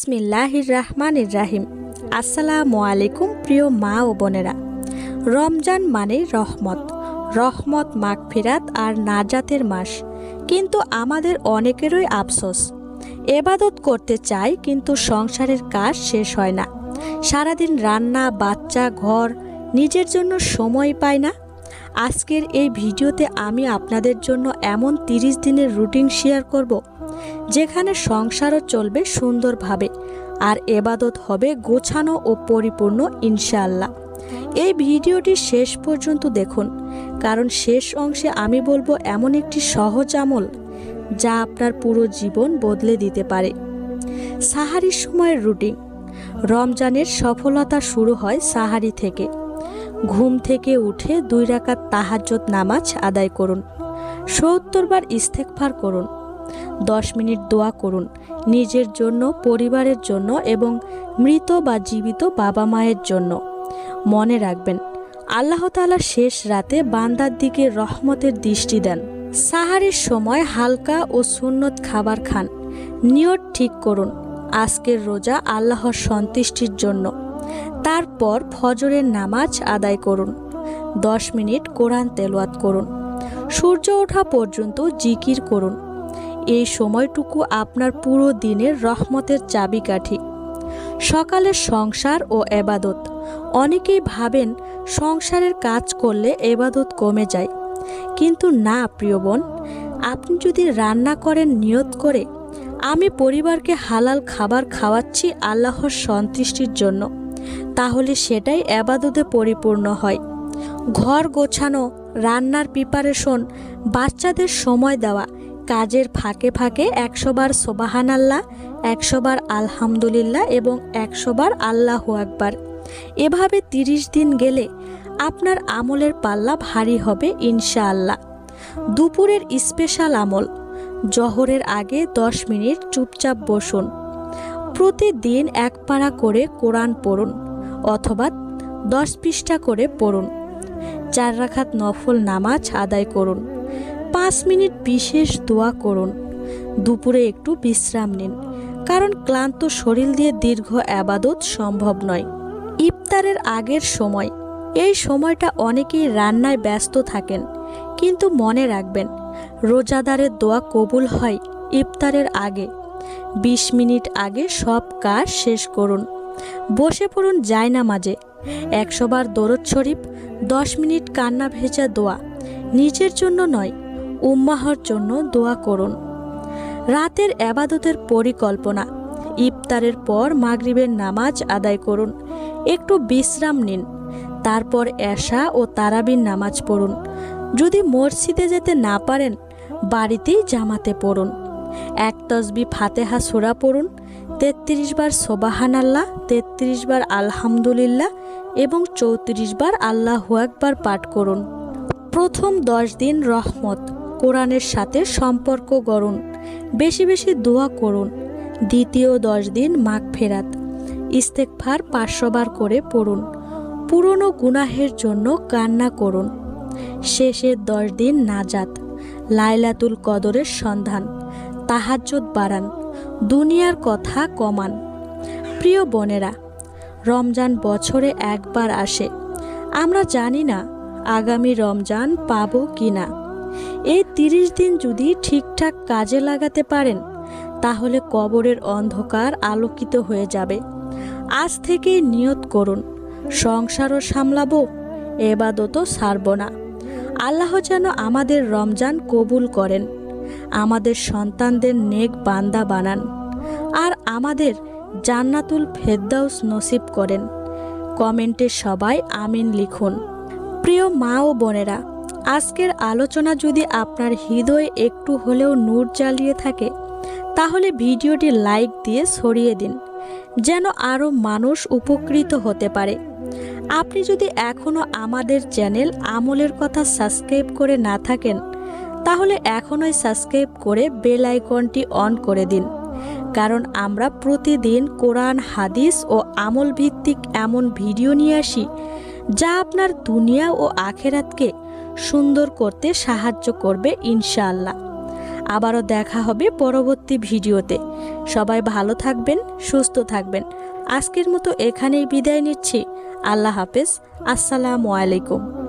বিসমিল্লাহির রহমানির রাহিম আসসালামু আলাইকুম প্রিয় মা ও বোনেরা। রমজান মানে রহমত। রহমত মাগফিরাত আর নাজাতের মাস। কিন্তু আমাদের অনেকেরই আফসোস। এবাদত করতে চাই কিন্তু সংসারের কাজ শেষ হয় না। সারাদিন রান্না, বাচ্চা, ঘর, নিজের জন্য সময় পায় না। আজকের এই ভিডিওতে আমি আপনাদের জন্য এমন তিরিশ দিনের রুটিন শেয়ার করব, যেখানে সংসারও চলবে সুন্দরভাবে আর এবাদত হবে গোছানো ও পরিপূর্ণ ইনশাআল্লাহ। এই ভিডিওটি শেষ পর্যন্ত দেখুন, কারণ শেষ অংশে আমি বলব এমন একটি সহজ আমল যা আপনার পুরো জীবন বদলে দিতে পারে। সাহারির সময়ের রুটিন। রমজানের সফলতা শুরু হয় সাহারি থেকে। ঘুম থেকে উঠে দুই রাকাত তাহাজ্জত নামাজ আদায় করুন। সত্তর বার ইস্তেকফার করুন। দশ মিনিট দোয়া করুন নিজের জন্য, পরিবারের জন্য এবং মৃত বা জীবিত বাবা মায়ের জন্য। মনে রাখবেন, আল্লাহ তাআলা শেষ রাতে বান্দার দিকে রহমতের দৃষ্টি দেন। সাহারির সময় হালকা ও সুন্নত খাবার খান। নিয়ত ঠিক করুন। আজকের রোজা আল্লাহর সন্তুষ্টির জন্য। তারপর ফজরের নামাজ আদায় করুন। দশ মিনিট কোরআন তেলাওয়াত করুন। সূর্য ওঠা পর্যন্ত জিকির করুন। এই সময়টুকু আপনার পুরো দিনের রহমতের চাবিকাঠি। সকালের সংসার ও এবাদত। অনেকেই ভাবেন সংসারের কাজ করলে এবাদত কমে যায়। কিন্তু না, প্রিয় বোন, আপনি যদি রান্না করেন নিয়ত করে, আমি পরিবারকে হালাল খাবার খাওয়াচ্ছি আল্লাহর সন্তুষ্টির জন্য। তাহলে সেটাই এবাদতে পরিপূর্ণ হয়। ঘর গোছানো, রান্নার প্রিপারেশন বাচ্চাদের সময় দেওয়া, কাজের ফাঁকে ফাঁকে একশোবার সোবাহান আল্লাহ একশোবার আলহামদুলিল্লাহ এবং একশোবার আল্লাহ আকবার। এভাবে তিরিশ দিন গেলে আপনার আমলের পাল্লা ভারী হবে ইনশাআল্লাহ। দুপুরের স্পেশাল আমল, জহরের আগে দশ মিনিট চুপচাপ বসুন। প্রতিদিন এক পাড়া করে কোরআন পড়ুন। অথবা দশ পৃষ্ঠা করে পড়ুন। চার রাখাত নফল নামাজ আদায় করুন। পাঁচ মিনিট বিশেষ দোয়া করুন। দুপুরে একটু বিশ্রাম নিন। কারণ ক্লান্ত শরীর দিয়ে দীর্ঘ আবাদত সম্ভব নয়। ইফতারের আগের সময়। এই সময়টা অনেকেই রান্নায় ব্যস্ত থাকেন। কিন্তু মনে রাখবেন রোজাদারের দোয়া কবুল হয় ইফতারের আগে। ২০ মিনিট আগে সব কাজ শেষ করুন। বসে পড়ুন যায় না মাঝে একশোবার দরদ শরীফ, দশ মিনিট কান্না ভেজা দোয়া। নিজের জন্য নয়, উম্মাহর জন্য দোয়া করুন। রাতের আবাদতের পরিকল্পনা। ইফতারের পর মাগরিবের নামাজ আদায় করুন। একটু বিশ্রাম নিন। তারপর এশা ও তারাবির নামাজ পড়ুন। যদি মসজিদে যেতে না পারেন, বাড়িতেই জামাতে পড়ুন। এক তসবি ফাতেহা সুরা পড়ুন, তেত্রিশ বার সোবাহান আল্লাহ তেত্রিশ বার আলহামদুলিল্লাহ এবং চৌত্রিশ বার আল্লাহ একবার পাঠ করুন। প্রথম দশ দিন রহমত, কোরআনের সাথে সম্পর্ক গড়ুন, বেশি বেশি দোয়া করুন। দ্বিতীয় দশ দিন মাঘ ফেরাত ইস্তেকফার পাঁচশো বার করে পড়ুন, পুরনো গুনাহের জন্য কান্না করুন। শেষের দশ দিন নাজাত, লাইলাতুল কদরের সন্ধান তাহাজ্জুদ বাড়ান, দুনিয়ার কথা কমান। প্রিয় বোনেরা, রমজান বছরে একবার আসে। আমরা জানি না আগামী রমজান পাবো কি না এই তিরিশ দিন যদি ঠিকঠাক কাজে লাগাতে পারেন, তাহলে কবরের অন্ধকার আলোকিত হয়ে যাবে। আজ থেকেই নিয়ত করুন, সংসারও সামলাবো, এবাদতও সারব না। আল্লাহ যেন আমাদের রমজান কবুল করেন। আমাদের সন্তানদের নেক বান্দা বানান আর আমাদের জান্নাতুল ফেদ্দাউস নসিব করেন। কমেন্টে সবাই আমিন লিখুন। প্রিয় মা ও বোনেরা, আজকের আলোচনা যদি আপনার হৃদয়ে একটু হলেও নূর জ্বালিয়ে থাকে, তাহলে ভিডিওটি লাইক দিয়ে ছড়িয়ে দিন, যেন আরও মানুষ উপকৃত হতে পারে। আপনি যদি এখনও আমাদের চ্যানেল আমলের কথা সাবস্ক্রাইব করে না থাকেন তাহলে এখনই সাবস্ক্রাইব করে বেল আইকনটি অন করে দিন। কারণ আমরা প্রতিদিন কোরআন, হাদিস ও আমল ভিত্তিক এমন ভিডিও নিয়ে আসি, যা আপনার দুনিয়া ও আখেরাতকে সুন্দর করতে সাহায্য করবে ইনশাআল্লাহ। আবারও দেখা হবে পরবর্তী ভিডিওতে। সবাই ভালো থাকবেন, সুস্থ থাকবেন। আজকের মতো এখানেই বিদায় নিচ্ছি। আল্লাহ হাফেজ। আসসালামু আলাইকুম।